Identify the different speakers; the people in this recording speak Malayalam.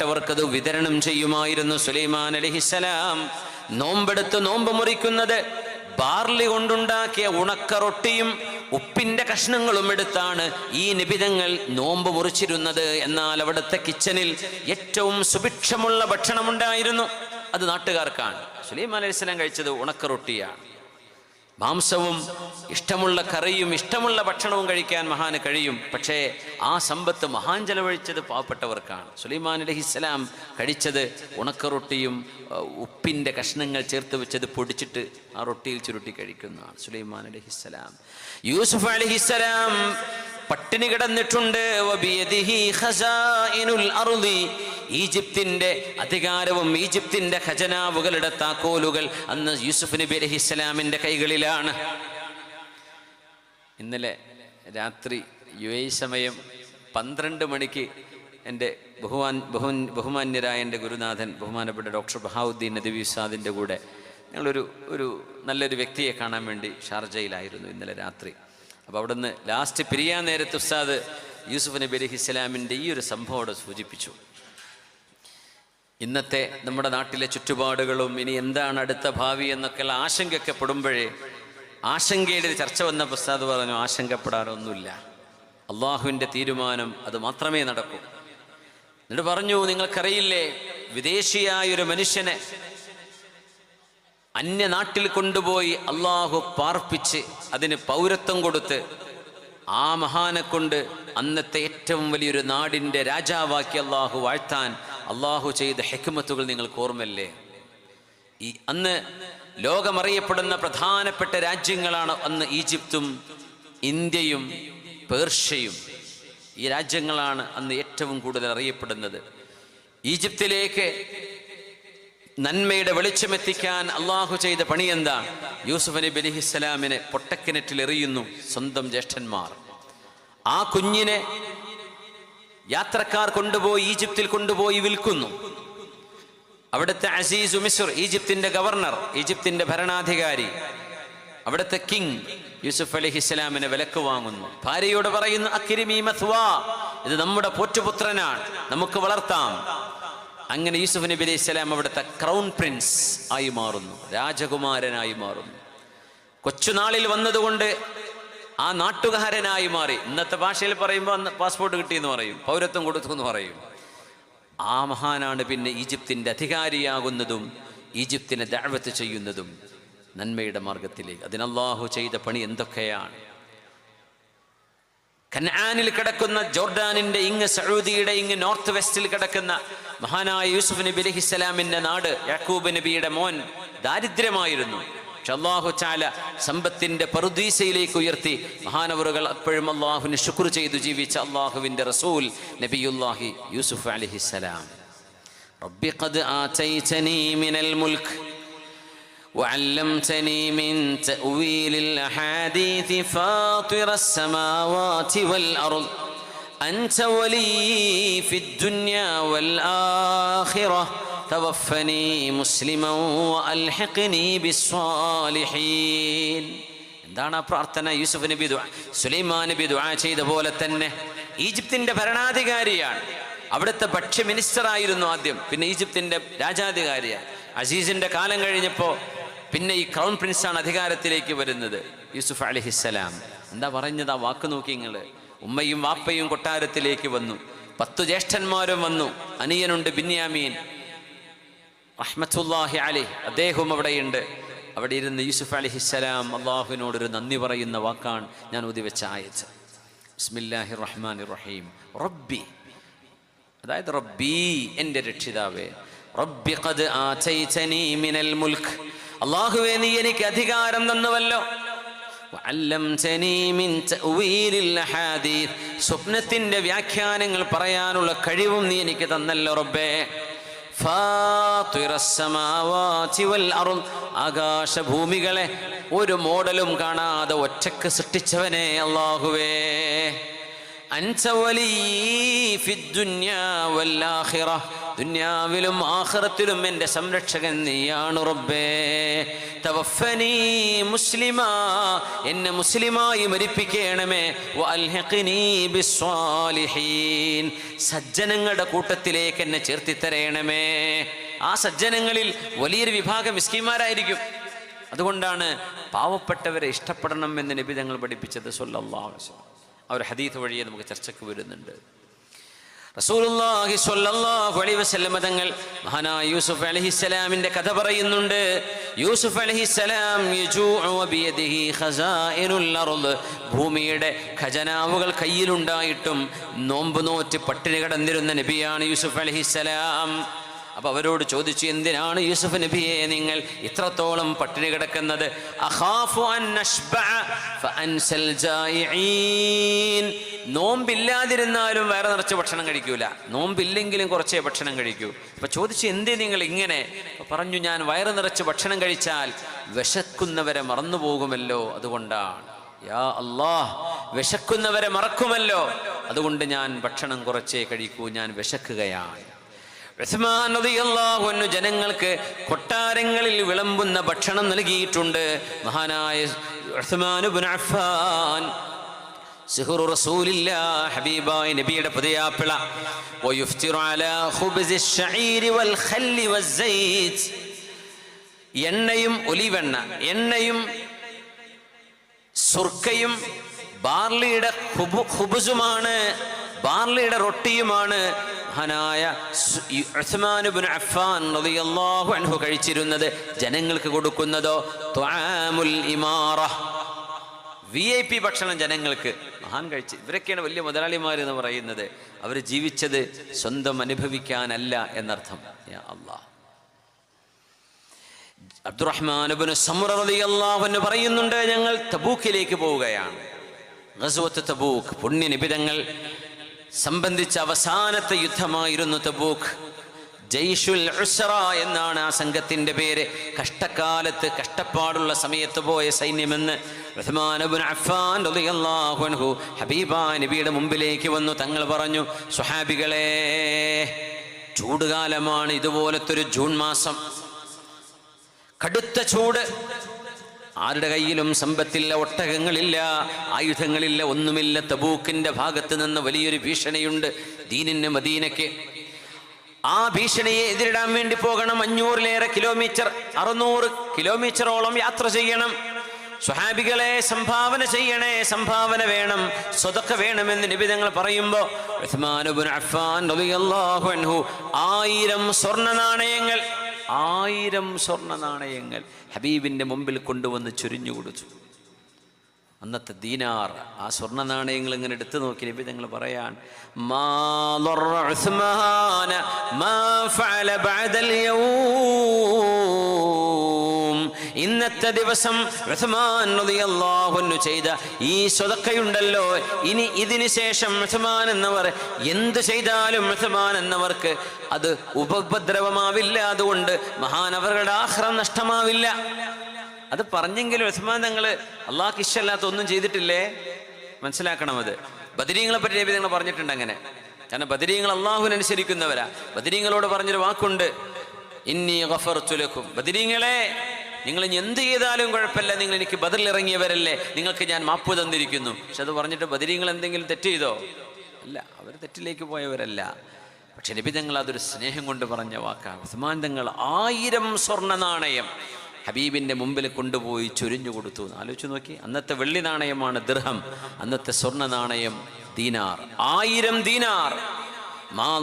Speaker 1: പാവപ്പെട്ടവർക്കത് വിതരണം ചെയ്യുമായിരുന്നു സുലൈമാൻ അലഹിസലാം നോമ്പെടുത്ത് നോമ്പ് മുറിക്കുന്നത് ബാർലി കൊണ്ടുണ്ടാക്കിയ ഉണക്ക റൊട്ടിയും ഉപ്പിന്റെ കഷ്ണങ്ങളും എടുത്താണ് ഈ നിബിതങ്ങൾ നോമ്പ് മുറിച്ചിരുന്നത്. എന്നാൽ അവിടുത്തെ കിച്ചണിൽ ഏറ്റവും സുഭിക്ഷമുള്ള ഭക്ഷണമുണ്ടായിരുന്നു. അത് നാട്ടുകാർക്കാണ്. സുലൈമാൻ അലൈഹിസ്സലാം കഴിച്ചത് ഉണക്ക റൊട്ടിയാണ് മാംസവും ഇഷ്ടമുള്ള കറിയും ഇഷ്ടമുള്ള ഭക്ഷണവും കഴിക്കാൻ മഹാന് കഴിയും. പക്ഷേ ആ സമ്പത്ത് മഹാൻ ചെലവഴിച്ചത് പാവപ്പെട്ടവർക്കാണ്. സുലൈമാൻ അലഹിസ്സലാം കഴിച്ചത് ഉണക്കറൊട്ടിയും റൊട്ടിയും ഉപ്പിന്റെ കഷ്ണങ്ങൾ ചേർത്ത് വെച്ചത് പൊടിച്ചിട്ട് ആ റൊട്ടിയിൽ ചുരുട്ടി കഴിക്കുന്നതാണ് സുലൈമാൻ അലഹിസ്സലാം യൂസുഫ് അലഹിസ്സലാം പട്ടിണി കിടന്നിട്ടുണ്ട്. ഈജിപ്തിന്റെ അധികാരവും ഈജിപ്തിന്റെ ഖജനാവുകളുടെ താക്കോലുകൾ അന്ന് യൂസുഫ് നബി അലഹി ഇസ്ലാമിന്റെ കൈകളിലാണ്. ഇന്നലെ രാത്രി യു എ സമയം പന്ത്രണ്ട് മണിക്ക് എന്റെ ബഹുമാൻ ബഹു ബഹുമാന്യരായ എന്റെ ഗുരുനാഥൻ ബഹുമാനപ്പെട്ട ഡോക്ടർ ബഹാവുദ്ദീൻ നദി വിസാദിന്റെ കൂടെ ഞങ്ങളൊരു ഒരു നല്ലൊരു വ്യക്തിയെ കാണാൻ വേണ്ടി ഷാർജയിലായിരുന്നു ഇന്നലെ രാത്രി. അപ്പോൾ അവിടുന്ന് ലാസ്റ്റ് പിരിയാൻ നേരത്ത് ഉസ്താദ് യൂസുഫ് നബി അലഹി ഇസ്ലാമിന്റെ ഈ ഒരു സംഭവം അവിടെ സൂചിപ്പിച്ചു. ഇന്നത്തെ നമ്മുടെ നാട്ടിലെ ചുറ്റുപാടുകളും ഇനി എന്താണ് അടുത്ത ഭാവി എന്നൊക്കെയുള്ള ആശങ്കയൊക്കെ പെടുമ്പോഴേ ആശങ്കയുടെ ഒരു ചർച്ച വന്ന പ്രസാദ് പറഞ്ഞു ആശങ്കപ്പെടാനൊന്നുമില്ല അള്ളാഹുവിന്റെ തീരുമാനം അത് മാത്രമേ നടക്കൂ. എന്നിട്ട് പറഞ്ഞു നിങ്ങൾക്കറിയില്ലേ വിദേശിയായ ഒരു മനുഷ്യനെ അന്യനാട്ടിൽ കൊണ്ടുപോയി അള്ളാഹു പാർപ്പിച്ച് അതിന് പൗരത്വം കൊടുത്ത് ആ മഹാനെ കൊണ്ട് അന്നത്തെ ഏറ്റവും വലിയൊരു നാടിന്റെ രാജാവാക്കി അള്ളാഹു വാഴ്ത്താൻ അള്ളാഹു ചെയ്ത ഹെക്കുമത്തുകൾ നിങ്ങൾക്ക് ഓർമ്മല്ലേ ഈ അന്ന് ലോകമറിയപ്പെടുന്ന പ്രധാനപ്പെട്ട രാജ്യങ്ങളാണ് അന്ന് ഈജിപ്തും ഇന്ത്യയും പേർഷ്യയും. ഈ രാജ്യങ്ങളാണ് അന്ന് ഏറ്റവും കൂടുതൽ അറിയപ്പെടുന്നത്. ഈജിപ്തിലേക്ക് നന്മയുടെ വെളിച്ചമെത്തിക്കാൻ അള്ളാഹു ചെയ്ത പണി എന്താ? യൂസുഫ് നബി അലിഹിസ്സലാമിനെ പൊട്ടക്കിണറ്റിൽ എറിയുന്നു സ്വന്തം ജ്യേഷ്ഠന്മാർ. ആ കുഞ്ഞിനെ യാത്രക്കാർ കൊണ്ടുപോയി ഈജിപ്തിൽ കൊണ്ടുപോയി വിൽക്കുന്നു. അവിടുത്തെ അസീസ് മിസ്ർ ഈജിപ്തിന്റെ ഗവർണർ ഈജിപ്തിന്റെ ഭരണാധികാരി അവിടുത്തെ കിങ് യൂസുഫ് അലിഹിസ്സലാമിനെ വിലക്ക് വാങ്ങുന്നു. ഭാര്യയോട് പറയുന്നു അക്കിരിമി മത്വാ ഇത് നമ്മുടെ പോറ്റുപുത്രനാണ് നമുക്ക് വളർത്താം. അങ്ങനെ യൂസുഫ് നബി അലൈഹി സ്വലാം അവിടുത്തെ ക്രൗൺ പ്രിൻസ് ആയി മാറുന്നു രാജകുമാരനായി മാറുന്നു. കൊച്ചുനാളിൽ വന്നതുകൊണ്ട് ആ നാട്ടുകാരനായി മാറി. ഇന്നത്തെ ഭാഷയിൽ പറയുമ്പോൾ പാസ്പോർട്ട് കിട്ടിയെന്ന് പറയും പൗരത്വം കൊടുത്തു എന്ന് പറയും. ആ മഹാനാണ് പിന്നെ ഈജിപ്തിന്റെ അധികാരിയാകുന്നതും ഈജിപ്തിനെ ദഅവത്ത് ചെയ്യുന്നതും നന്മയുടെ മാർഗത്തിലേക്ക് അതിനല്ലാഹു ചെയ്ത പണി എന്തൊക്കെയാണ്? കനാനിൽ കിടക്കുന്ന ജോർഡാനിന്റെ ഇങ്ങ് സൗദിയുടെ ഇങ്ങ് നോർത്ത് വെസ്റ്റിൽ കിടക്കുന്ന മഹാനായ യൂസുഫ് നബി അലഹിസ്സലാമിന്റെ നാട് യാക്കൂബ് നബിയുടെ മോൻ ദാരിദ്ര്യമായിരുന്നു. പക്ഷെ അള്ളാഹു ചാല സമ്പത്തിന്റെ പറുദീസയിലേക്ക് ഉയർത്തി മഹാനവറുകൾ അപ്പോഴും അള്ളാഹുവിന് ശുക്ർ ചെയ്തു ജീവിച്ച അള്ളാഹുവിന്റെ റസൂൽ നബിയുല്ലാഹി യൂസുഫ് അലഹിസ്സലാം റബ്ബി ഖദ് ആതൈതനീ മിനൽ മുൽക്ക് وعلمتني من تأويل الأحاديث فاطر السماوات والأرض أنت ولي في الدنيا والآخرة توفني مسلما وألحقني بالصالحين എന്താണ് ആ പ്രാർത്ഥന യൂസുഫ് നബി ദുആ സുലൈമാൻ നബി ദുആ ചെയ്ത പോലെ തന്നെ ഈജിപ്തിന്റെ ഭരണാധികാരിയാണ് അവിടുത്തെ ഭക്ഷ്യ മിനിസ്റ്റർ ആയിരുന്നു ആദ്യം പിന്നെ ഈജിപ്തിന്റെ രാജാധികാരിയാണ് അസീസിന്റെ കാലം കഴിഞ്ഞപ്പോൾ പിന്നെ ഈ ക്രൗൺ പ്രിൻസാണ് അധികാരത്തിലേക്ക് വരുന്നത്. യൂസുഫ് അലഹിസ്സലാം എന്താ പറഞ്ഞത്? ആ വാക്ക് നോക്കി നിങ്ങൾ ഉമ്മയും വാപ്പയും കൊട്ടാരത്തിലേക്ക് വന്നു. പത്തു ജ്യേഷ്ഠന്മാരും വന്നു. അനിയനുണ്ട് ബിന്യാമീൻ. റഹ്മത്തുല്ലാഹി അലി അദ്ദേഹവും അവിടെയുണ്ട്. അവിടെ ഇരുന്ന് യൂസുഫ് അലിഹിസ്സലാം അള്ളാഹുവിനോടൊരു നന്ദി പറയുന്ന വാക്കാണ് ഞാൻ ഉദിവെച്ച ആയത്. ബിസ്മില്ലാഹി റഹ്മാൻ റഹീം റബ്ബി. അതായത് റബ്ബി എന്റെ രക്ഷിതാവേ. റബ്ബി ഖദ് ആതൈതനി മിനൽ മുൽക്ക് അള്ളാഹുവേ നീ എനിക്ക് അധികാരം തന്നുവല്ലോ. സ്വപ്നത്തിന്റെ വ്യാഖ്യാനങ്ങൾ പറയാനുള്ള കഴിവും നീ എനിക്ക് തന്നല്ലോ റബ്ബേ. ആകാശഭൂമികളെ ഒരു മോഡലും കാണാതെ ഒറ്റയ്ക്ക് സൃഷ്ടിച്ചവനെ അള്ളാഹുവേ. അൻസവലീ ദുന്യാവിലും ആഹ്റത്തിലും എന്റെ സംരക്ഷകൻ നീയാണ് റബ്ബേ. തവഫനി മുസ്ലിമ. എന്നെ മുസ്ലിമായി മരിപ്പിക്കണമേ. സജ്ജനങ്ങളുടെ കൂട്ടത്തിലേക്ക് എന്നെ ചേർത്തിത്തരയണമേ ആ സജ്ജനങ്ങളിൽ വലിയൊരു വിഭാഗം മിസ്കിമാരായിരിക്കും അതുകൊണ്ടാണ് പാവപ്പെട്ടവരെ ഇഷ്ടപ്പെടണം എന്ന് നബി തങ്ങൾ പഠിപ്പിച്ചത് സൊല്ലാവശ്യം അവർ ഹദീസ് വഴിയെ നമുക്ക് ചർച്ചയ്ക്ക് വരുന്നുണ്ട്. റസൂലുള്ളാഹി സ്വല്ലല്ലാഹു അലൈഹി വസല്ലം തങ്ങൾ മഹാനായ യൂസുഫ് അലൈഹിസ്സലാമിന്റെ കഥ പറയുന്നുണ്ട്. യൂസുഫ് അലൈഹിസ്സലാം യജൂഉ ബിയദിഹി ഖസാഇനുൽ അർദ് ഭൂമിയുടെ ഖജനാവുകൾ കയ്യിലുണ്ടായിട്ടും നോമ്പ് നോറ്റ് പട്ടിണി കിടന്നിരുന്ന നബിയാണ് യൂസുഫ് അലൈഹിസ്സലാം അപ്പൊ അവരോട് ചോദിച്ചു എന്തിനാണ് യൂസുഫ് നബിയെ നിങ്ങൾ ഇത്രത്തോളം പട്ടിണി കിടക്കുന്നത്. നോമ്പില്ലാതിരുന്നാലും വേറെ നിറച്ച് ഭക്ഷണം കഴിക്കൂല. നോമ്പില്ലെങ്കിലും കുറച്ചേ ഭക്ഷണം കഴിക്കൂ. അപ്പൊ ചോദിച്ചു എന്തേ നിങ്ങൾ ഇങ്ങനെ? പറഞ്ഞു ഞാൻ വയറ് നിറച്ച് ഭക്ഷണം കഴിച്ചാൽ വിശക്കുന്നവരെ മറന്നു പോകുമല്ലോ അതുകൊണ്ടാണ്. യാ അല്ലാഹ് വിശക്കുന്നവരെ മറക്കുമല്ലോ അതുകൊണ്ട് ഞാൻ ഭക്ഷണം കുറച്ചേ കഴിക്കൂ ഞാൻ വിശക്കുകയാണ്. ജനങ്ങൾക്ക് കൊട്ടാരങ്ങളിൽ വിളമ്പുന്ന ഭക്ഷണം നൽകിയിട്ടുണ്ട്. മഹാനായ ഹബീബായ നബിയുടെ പുതിയാപ്പിള. എണ്ണയും ഒലിവെണ്ണ എണ്ണയും സുർക്കയും ബാർലിയുടെ ഹുബുസുമാണ് ബാർലിയുടെ റൊട്ടിയുമാണ് മഹാനായ ഉസ്മാനുബിൻ അഫാൻ റളിയല്ലാഹു അൻഹു കഴിച്ചിരുന്നത് ജനങ്ങൾക്ക് കൊടുക്കുന്നതോ? ത്വാമുൽ ഇമാറ. വി ഐ പി ഭക്ഷണം ജനങ്ങൾക്ക് മഹാൻ കഴിച്ച്. ഇവരൊക്കെയാണ് വലിയ മുതലാളിമാർ എന്ന് പറയുന്നത്. അവർ ജീവിച്ചത് സ്വന്തം അനുഭവിക്കാനല്ല എന്നർത്ഥം. സമുറ റളിയല്ലാഹു അൻഹു പറയുന്നുണ്ട് ഞങ്ങൾ തബൂക്കിലേക്ക് പോവുകയാണ്. തബൂക്ക് പുണ്യ നിബിതങ്ങൾ സംബന്ധിച്ച അവസാനത്തെ യുദ്ധമായിരുന്നു തബൂഖ് ജയ്ഷുൽ ഉസ്ര എന്നാണ് ആ സംഘത്തിന്റെ പേര്. കഷ്ടക്കാലത്ത് കഷ്ടപ്പാടുള്ള സമയത്ത് പോയ സൈന്യമെന്ന് അഫ്ഫാൻ ഹബീബാ നബിയുടെ മുമ്പിലേക്ക് വന്നു. തങ്ങൾ പറഞ്ഞു സുഹാബികളെ ചൂടുകാലമാണ് ഇതുപോലത്തെ ഒരു ജൂൺ മാസം. കടുത്ത ചൂട് ആരുടെ കയ്യിലും സമ്പത്തില്ല ഒട്ടകങ്ങളില്ല ആയുധങ്ങളില്ല ഒന്നുമില്ല. തബൂക്കിന്റെ ഭാഗത്ത് നിന്ന് വലിയൊരു ഭീഷണിയുണ്ട് ദീനിന് മദീനയ്ക്ക്. ആ ഭീഷണിയെ എതിരിടാൻ വേണ്ടി പോകണം. അഞ്ഞൂറിലേറെ കിലോമീറ്റർ അറുന്നൂറ് കിലോമീറ്ററോളം യാത്ര ചെയ്യണം. സ്വഹാബികളെ സംഭാവന ചെയ്യണേ സംഭാവന വേണം സ്വതൊക്കെ വേണമെന്ന് നിബിധങ്ങൾ പറയുമ്പോൾ ആയിരം സ്വർണ നാണയങ്ങൾ ആയിരം സ്വർണ നാണയങ്ങൾ ഹബീബിന്റെ മുമ്പിൽ കൊണ്ടുവന്ന് ചുരിഞ്ഞു കൊടുത്തു. അന്നത്തെ ദീനാർ ആ സ്വർണ നാണയങ്ങൾ ഇങ്ങനെ എടുത്തു നോക്കി നബി തങ്ങൾ പറയാൻ മാ ഇന്നത്തെ ദിവസം ചെയ്ത ഈ സ്വതക്കയുണ്ടല്ലോ. ഇനി ഇതിനു ശേഷം ഉസ്മാൻ എന്നവർ എന്ത് ചെയ്താലും ഉസ്മാൻ എന്നവർക്ക് അത് ഉപദ്രവമാവില്ല. അതുകൊണ്ട് മഹാനവരുടെ ആഹ്റം നഷ്ടമാവില്ല. അത് പറഞ്ഞെങ്കിലും ഉസ്മാൻ തങ്ങൾ അള്ളാഹ് ഇഷ്ടമല്ലാത്ത ഒന്നും ചെയ്തിട്ടില്ലേ? മനസ്സിലാക്കണം അത്. ബദരീങ്ങളെ പറ്റി നബി നിങ്ങൾ പറഞ്ഞിട്ടുണ്ട് അങ്ങനെ. കാരണം ബദരീങ്ങൾ അള്ളാഹുവിനനുസരിക്കുന്നവരാ ബദരീങ്ങളോട് പറഞ്ഞൊരു വാക്കുണ്ട്. ഇന്നി ചുലക്കും ബദരീങ്ങളെ നിങ്ങൾ ഇനി എന്ത് ചെയ്താലും കുഴപ്പമില്ല. നിങ്ങൾ എനിക്ക് ബദറിൽ ഇറങ്ങിയവരല്ലേ നിങ്ങൾക്ക് ഞാൻ മാപ്പ് തന്നിരിക്കുന്നു. പക്ഷെ അത് പറഞ്ഞിട്ട് ബദരീങ്ങൾ എന്തെങ്കിലും തെറ്റ് ചെയ്തോ? അല്ല അവർ തെറ്റിലേക്ക് പോയവരല്ല. പക്ഷെ നബി തങ്ങൾ അതൊരു സ്നേഹം കൊണ്ട് പറഞ്ഞ വാക്കാണ് ഉസ്മാൻ തങ്ങൾ ആയിരം സ്വർണ നാണയം ഹബീബിന്റെ മുമ്പിൽ കൊണ്ടുപോയി ചൊരിഞ്ഞു കൊടുത്തു. ആലോചിച്ച് നോക്കി. അന്നത്തെ വെള്ളി നാണയമാണ് ദൃഹം അന്നത്തെ സ്വർണ നാണയം ദീനാർ. ആയിരം ദീനാർ. ما